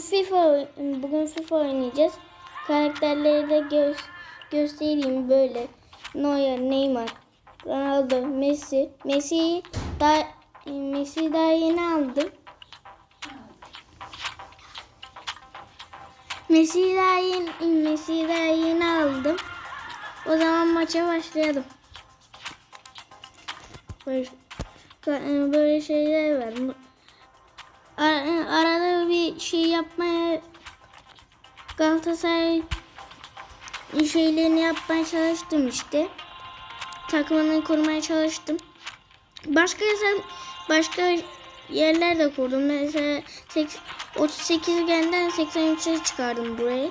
FIFA bugün FIFA oynayacağız. Karakterleri de gö göstereyim böyle. Neuer, Neymar, Ronaldo, Messi. Messi daha Messi daha yeni aldım. Messi daha yeni Messi daha yeni aldım. O zaman maça başlayalım. Böyle, böyle şeyler var. Ar- arada bir şey yapmaya Galatasaray şeylerini yapmaya çalıştım işte. Takımını kurmaya çalıştım. Başka başka yerler de kurdum. Mesela 38 genden 83'e çıkardım burayı.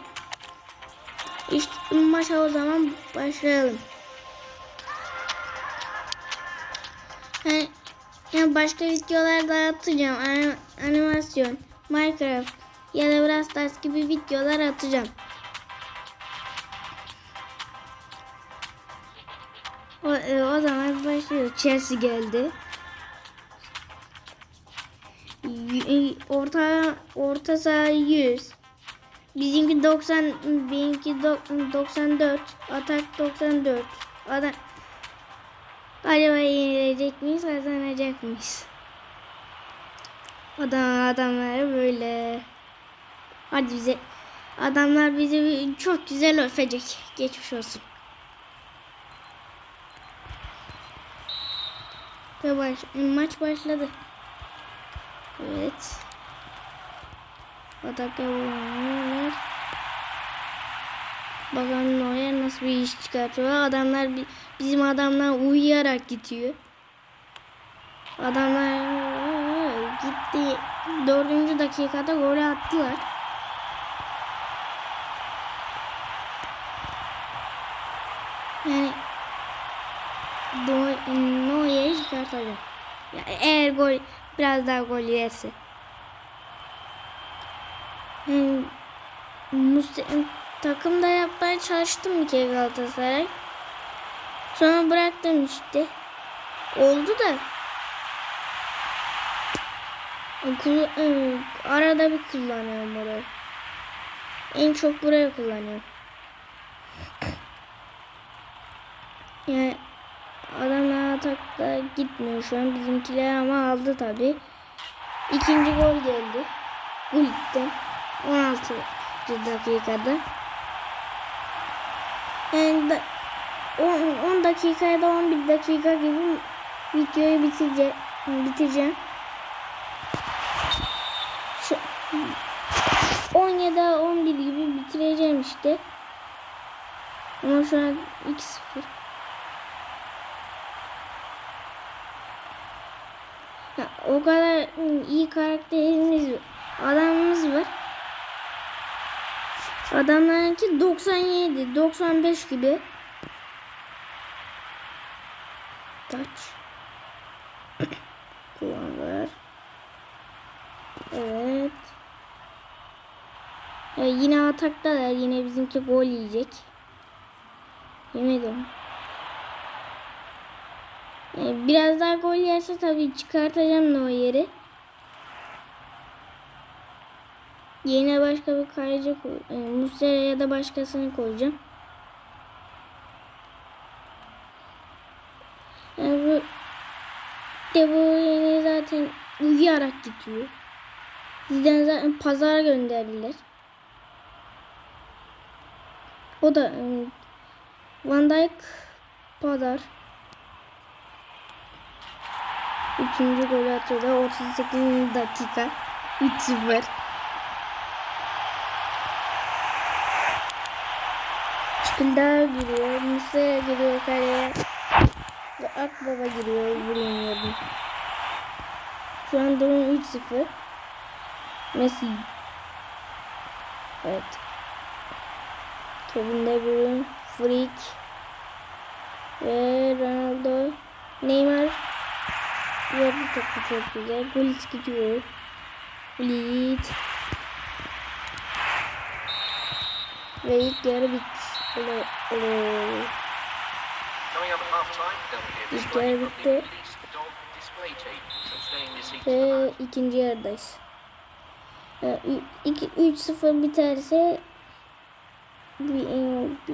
İşte maça o zaman başlayalım. Yani yani başka videolar da atacağım. Anim- animasyon, Minecraft ya da Brawl Stars gibi videolar atacağım. O, e, o zaman başlıyor. Chelsea geldi. Orta orta saha 100. Bizimki 90, benimki do- 94, atak 94. Adam Acaba yenilecek miyiz, kazanacak mıyız? Adam adamlar böyle. Hadi bize adamlar bizi çok güzel öpecek. Geçmiş olsun. Ve baş, maç başladı. Evet. Atak yapıyorlar. Bakalım Neuer nasıl bir iş çıkartıyor. Adamlar bi- bizim adamlar uyuyarak gidiyor. Adamlar gitti. Dördüncü dakikada gol attılar. Yani Neuer'i çıkartacak. Ya eğer gol biraz daha gol yerse. Yani takımda yapmaya çalıştım bir kere Galatasaray. Sonra bıraktım işte. Oldu da. Kul- ıı, arada bir kullanıyorum burayı. En çok buraya kullanıyorum. Yani adamlar atakta gitmiyor şu an. Bizimkiler ama aldı tabi. İkinci gol geldi. Gullik'ten. 16 dakikada. Yani da, 10, 10 dakikaya da 11 dakika gibi videoyu bitirece, bitireceğim. Şu 17 11 gibi bitireceğim işte. Ama şu an 2-0. Ya, o kadar iyi karakterimiz adamımız var. Adamlarınki 97, 95 gibi. Taç. Kullanılır. Evet. Ya yine ataktalar. Yine bizimki gol yiyecek. Yemedim. Yani biraz daha gol yerse tabii çıkartacağım o yeri. Yine başka bir koy, e, Muslera ya da başkasını koyacağım. Yani bu de bu yeni zaten uyuyarak gidiyor. Sizden zaten pazar gönderdiler. O da e, Van Dijk pazar. Üçüncü golü atıyor da 38 dakika 3-0. Çıkılda giriyor. Muslera giriyor kaleye. Ve Akbaba giriyor vuruyor yerine. Şu an durum 3-0. Messi. Evet. Kevin De Bruyne. Freak. Ve Ronaldo. Neymar. Verdi topu çok güzel. Gullit gidiyor. Gullit. Ve ilk yarı bitti. A İlk the bitti. Ve ikinci yarıdayız. e, 3-0 biterse bir,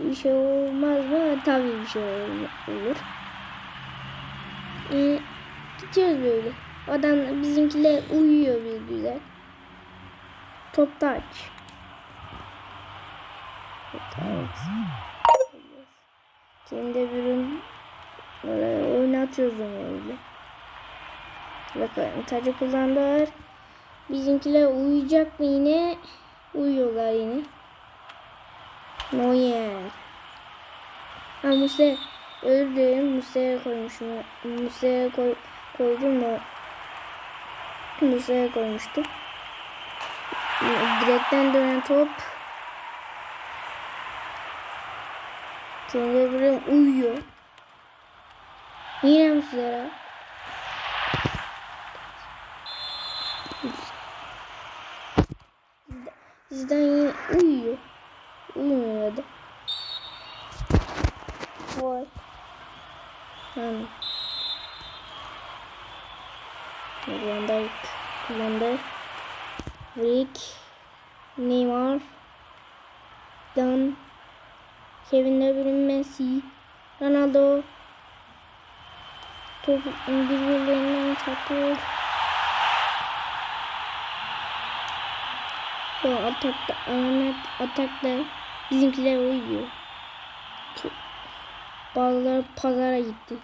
bir şey olmaz mı? Tabii bir şey ol- olur. Yani gidiyoruz böyle. Adam bizimkiler uyuyor bir güzel. Top taç. Evet. Kendi ürün oynatıyoruz onu öyle. Bakalım tacı kullandılar. Bizimkiler uyuyacak mı yine? Uyuyorlar yine. Neuer. Ha Muslera. Özür dilerim. Muslera koymuşum. Muslera koy, koydum mu? Muslera koymuştum. Direkten dönen top. Kendi böyle uyuyor. Yine Muslera. Sizden yine uyuyor. Uyumuyor da. Vay. Yani. Van Dijk kullandı. Rick. Neymar. Dan. Kevin De Bruyne Messi. Ronaldo. Top birbirlerinden çarpıyor. Bu atakta, Ahmet atakta bizimkiler uyuyor. Bazıları pazara gitti.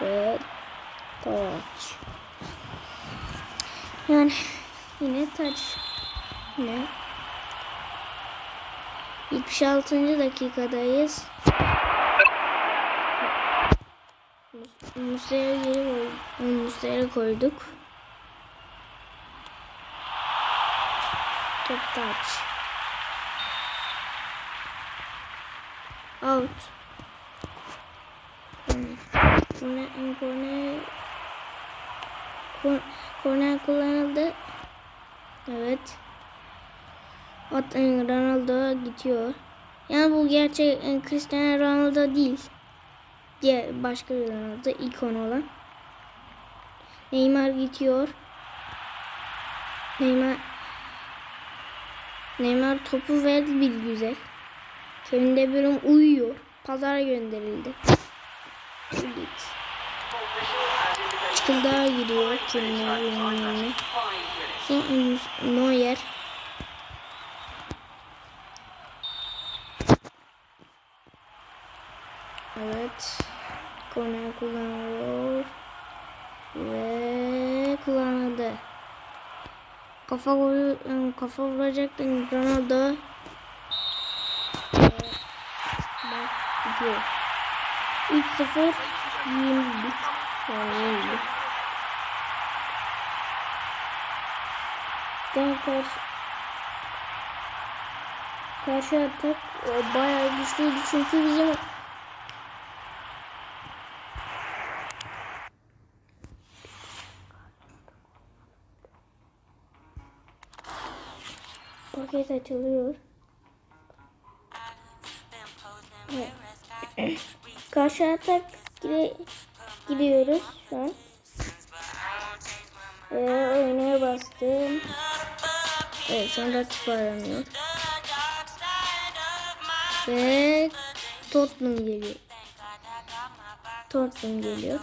Ve taç. Yani yine taç. Yine 76. dakikadayız. Musa'ya geri koyduk. Musa'ya koyduk. Top taç. Out. Korner, korner, korner kullanıldı. Evet. At Ronaldo gidiyor. Yani bu gerçek e, Cristiano Ronaldo değil. Diğer başka bir Ronaldo ikon olan. Neymar gidiyor. Neymar Neymar topu verdi bir güzel. Kevin De Bruyne uyuyor. Pazara gönderildi. Git. Çıkıldağa giriyor Kevin De Bruyne'nin yerine. Son Neuer. Evet. Korner kullanılıyor. Ve kullanıldı. Kafa golü kafa vuracaktı Ronaldo. Bak gidiyor. 3-0 yenildik. Yani karşı karşı atak o bayağı güçlüydü çünkü bizim açılıyor. Evet. Karşı atak gire, giriyoruz şu an. Ve oynaya bastım. Evet şu an rakip. Ve Tottenham geliyor. Tottenham geliyor.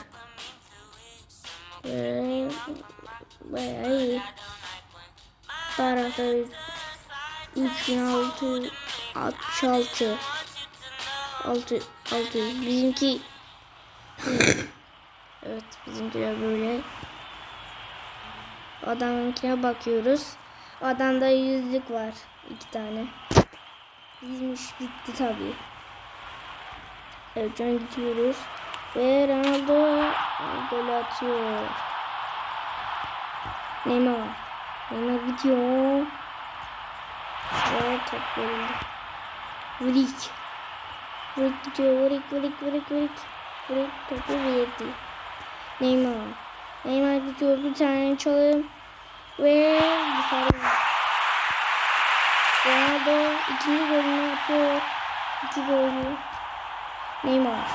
Ve bayağı iyi. Tarafta 3666 6 600 bizimki Evet bizimkiler böyle. Adamınkine bakıyoruz. Adamda yüzlük var iki tane. Bizmiş bitti tabi Evet can gidiyoruz Ve Ronaldo gol atıyor. Neymar. Neymar gidiyor ve top verildi. Vurik. Vurik gidiyor. Vurik, vurik, vurik, vurik. Vurik topu verdi. Neymar. Neymar gidiyor. Bir tane çalım. Ve dışarı. Ronaldo ikinci golünü atıyor. İki golü. Neymar.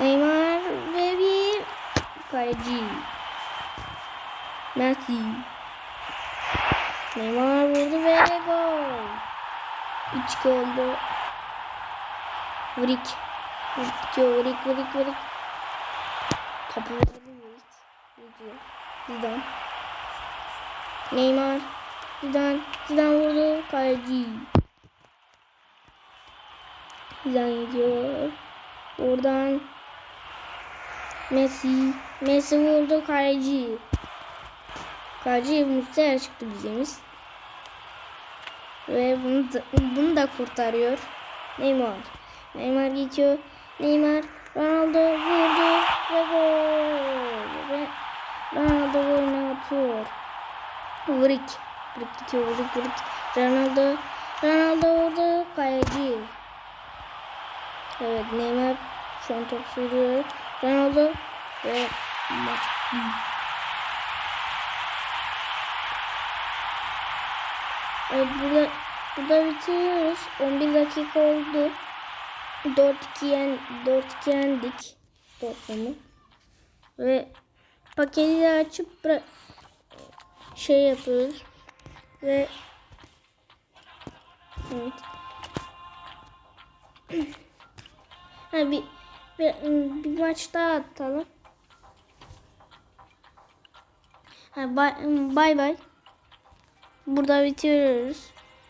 Neymar ve bir kaleci. Messi. Neymar vurdu ve gol. 3 oldu. Vrik. Vrik bitiyor. Vrik vrik vrik. Topu verdi Vrik. Gidiyor. Zidane. Neymar. Zidane. Zidane vurdu. Kaleci. Zidane gidiyor. Oradan Messi. Messi vurdu kaleci. Kaleci Muslera çıktı bizimiz. Ve bunu da, bunu da kurtarıyor. Neymar. Neymar geçiyor. Neymar. Ronaldo vurdu ve gol. Ve Ronaldo golünü atıyor. Vrik. Vrik gidiyor. Vrik vrik. Ronaldo. Ronaldo vurdu. Kaleci. Evet Neymar şu an top sürüyor. Ronaldo ve maç Evet, burada burada bitiriyoruz. 11 dakika oldu. 4-2 yen 4-2 yendik toplamı. Ve paketi de açıp şey yapıyoruz. Ve evet. Ha, bir, bir, bir maç daha atalım. Ha, bay bay. bay. Burada bitiriyoruz.